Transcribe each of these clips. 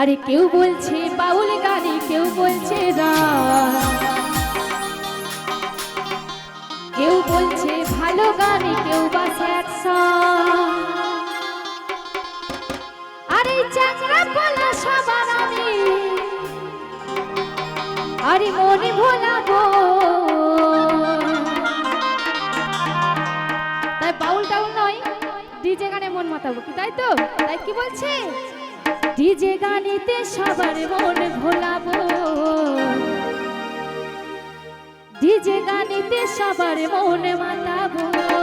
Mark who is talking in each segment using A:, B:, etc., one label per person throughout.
A: আরে কেউ বলছে, বাউল গানে কেউ বলছে কেউ বলছে, ভালো গানে কেউ বা স্যাড সং আরে চাকরা সবার আরে মনে ভোলাবো ডিজে গানে মন মাতাবো কি, তাই তো? তাই কি বলছে? ডিজে গানেতে সবার মন ভোলাবো। ডিজে গানেতে সবার মন মাতাবো।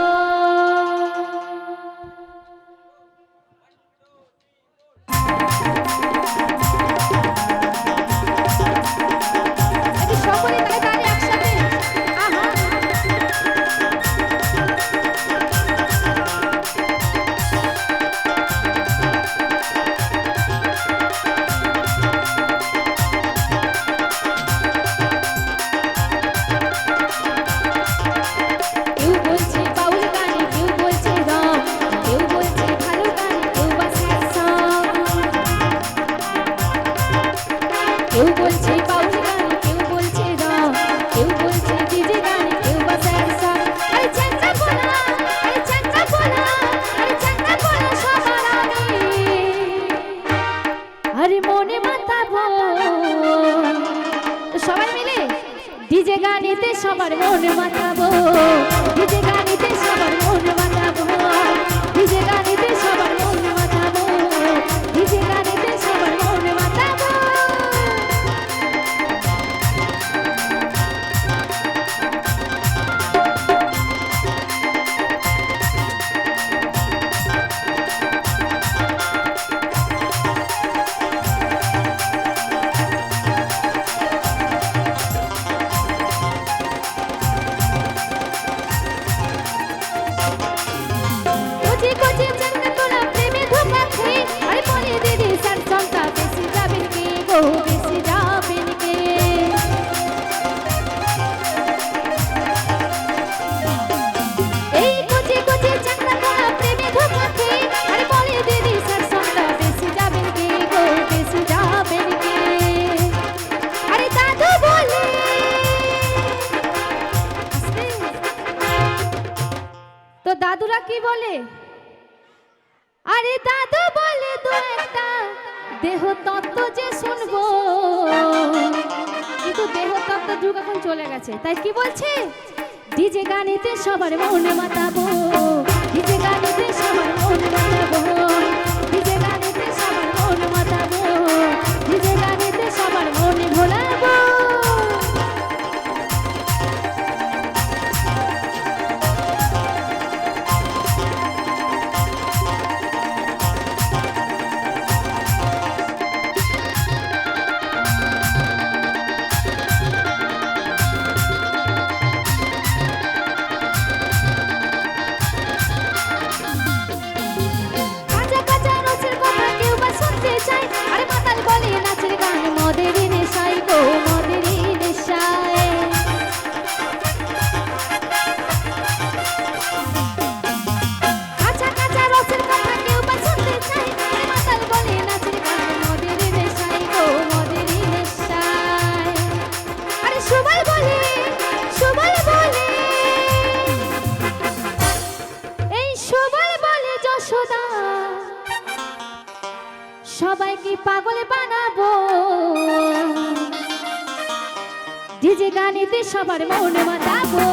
A: কেউ বলছে বাউল গানে, কেউ বলছে রক কেউ বলছে ডিজে গানে, কেউ বা স্যাড সং। আরে চাচা বলা আরে চাচা বলা আরে চাচা বলা সবার আগে। আরে মনে তো সবাই দাদুরা কি বলে? আরে দাদু বলে তো একটা, দেহ তত্ত্ব যে শুনব। কিন্তু দেহ তত্ত্ব যুগ এখন চলে গেছে। তাই কি বলছে? ডিজে গানিতে সবার মনে মাতাবো, ডিজে গানিতে সবার মনে মাতাবো। সবাইকে পাগল বানাবো। ডিজে গানেতে সবার মন মাতাবো।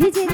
A: ডিজে গানেতে